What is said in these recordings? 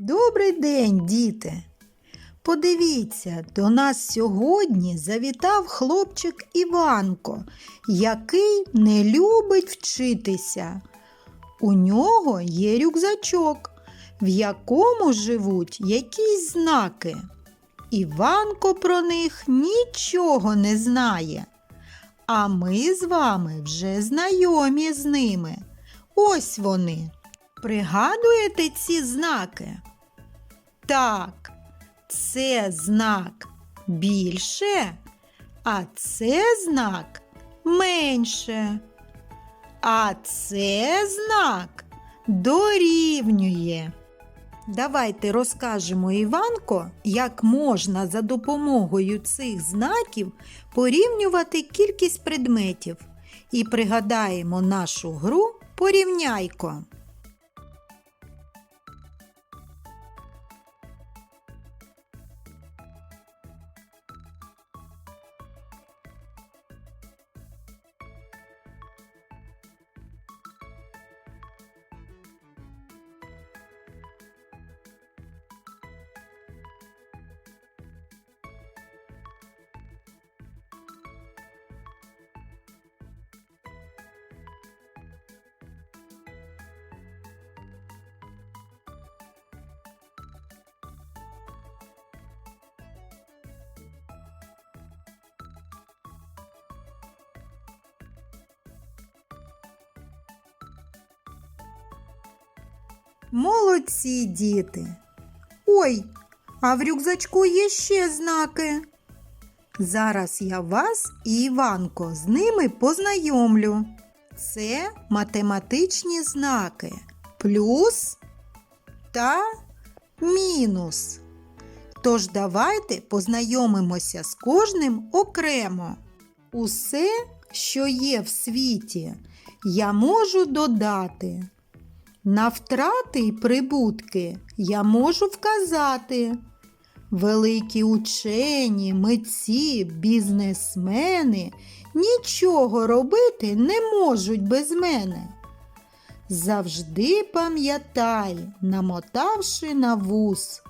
Добрий день, діти! Подивіться, до нас сьогодні завітав хлопчик Іванко, який не любить вчитися. У нього є рюкзачок, в якому живуть якісь знаки. Іванко про них нічого не знає. А ми з вами вже знайомі з ними. Ось вони. Пригадуєте ці знаки? Так, це знак більше, а це знак менше. А це знак дорівнює. Давайте розкажемо Іванко, як можна за допомогою цих знаків порівнювати кількість предметів. І пригадаємо нашу гру Порівняйко. Молодці діти. Ой, а в рюкзачку є ще знаки. Зараз я вас і Іванко з ними познайомлю. Це математичні знаки плюс та мінус. Тож давайте познайомимося з кожним окремо. Усе, що є в світі, я можу додати. На втрати й прибутки я можу вказати. Великі учені, митці, бізнесмени нічого робити не можуть без мене. Завжди пам'ятай, намотавши на вус,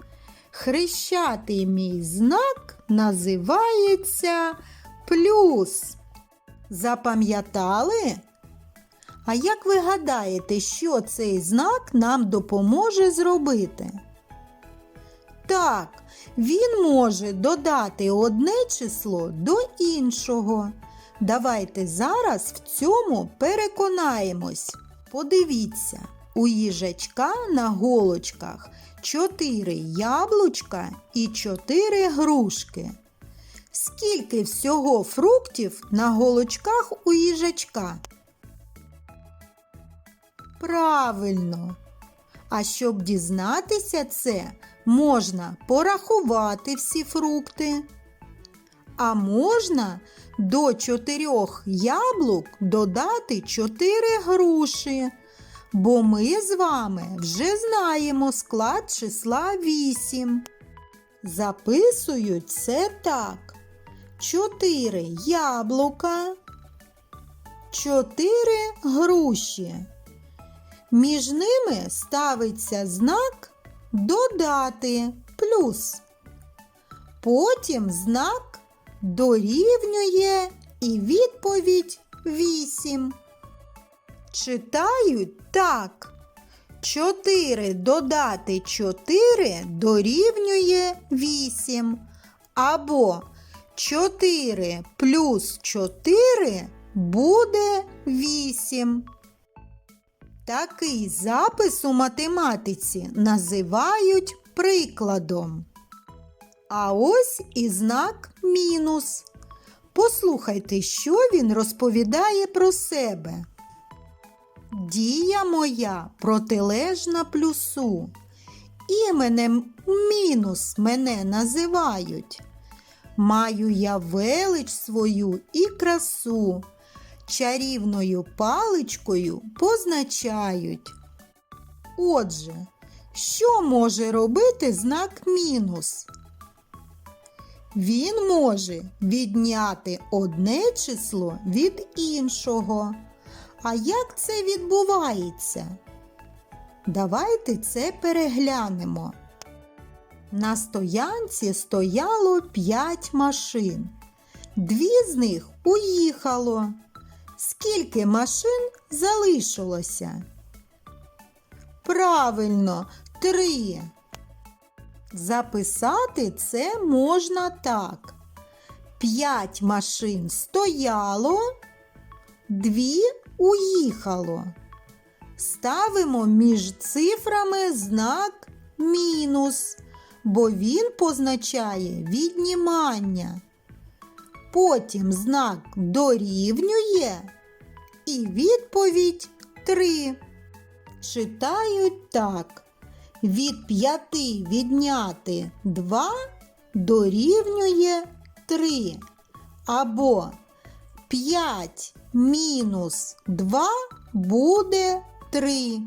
хрещатий мій знак називається плюс. Запам'ятали? А як ви гадаєте, що цей знак нам допоможе зробити? Так, він може додати одне число до іншого. Давайте зараз в цьому переконаємось. Подивіться, у їжачка на голочках 4 яблучка і 4 грушки. Скільки всього фруктів на голочках у їжачка? Правильно. А щоб дізнатися це, можна порахувати всі фрукти. А можна до чотирьох яблук додати чотири груші, бо ми з вами вже знаємо склад числа 8. Записують це так. 4 яблука, 4 груші. Між ними ставиться знак додати плюс. Потім знак дорівнює і відповідь 8. Читають так. 4 додати 4 дорівнює 8. Або 4 плюс 4 буде 8. Такий запис у математиці називають прикладом. А ось і знак мінус. Послухайте, що він розповідає про себе. Дія моя протилежна плюсу. Іменем мінус мене називають. Маю я велич свою і красу чарівною паличкою позначають. Отже, що може робити знак мінус? Він може відняти одне число від іншого. А як це відбувається? Давайте це переглянемо. На стоянці стояло 5 машин. Дві з них уїхало. Скільки машин залишилося? Правильно, три. Записати це можна так. П'ять машин стояло, дві уїхало. Ставимо між цифрами знак мінус, бо він позначає віднімання. Потім знак дорівнює і відповідь 3. Читають так. Від 5 відняти 2 дорівнює 3. Або 5 мінус 2 буде 3.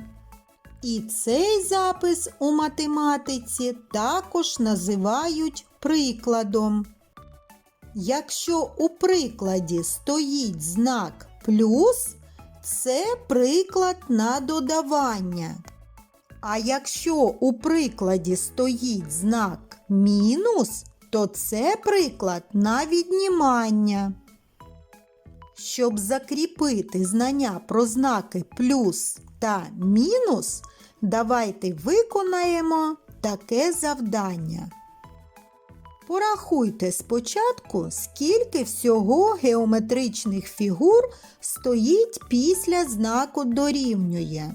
І цей запис у математиці також називають прикладом. Якщо у прикладі стоїть знак плюс, це приклад на додавання. А якщо у прикладі стоїть знак мінус, то це приклад на віднімання. Щоб закріпити знання про знаки плюс та мінус, давайте виконаємо таке завдання. Порахуйте спочатку, скільки всього геометричних фігур стоїть після знаку дорівнює.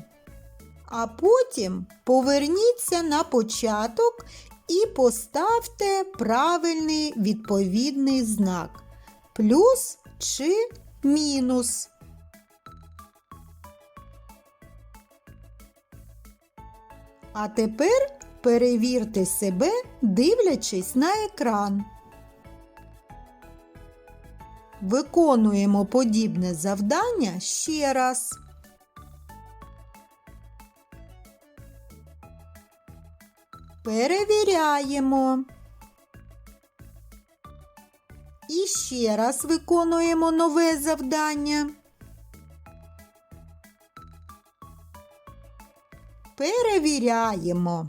А потім поверніться на початок і поставте правильний відповідний знак плюс чи мінус. А тепер перевірте себе, дивлячись на екран. Виконуємо подібне завдання ще раз. Перевіряємо. І ще раз виконуємо нове завдання. Перевіряємо.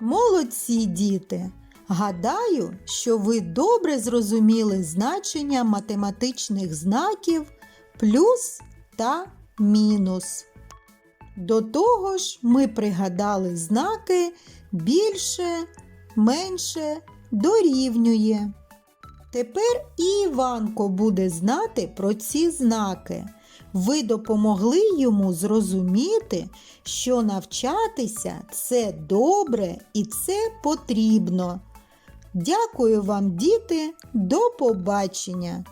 Молодці діти! Гадаю, що ви добре зрозуміли значення математичних знаків плюс та мінус. До того ж, ми пригадали знаки більше, менше, дорівнює. Тепер і Іванко буде знати про ці знаки. Ви допомогли йому зрозуміти, що навчатися це добре і це потрібно. Дякую вам, діти, до побачення!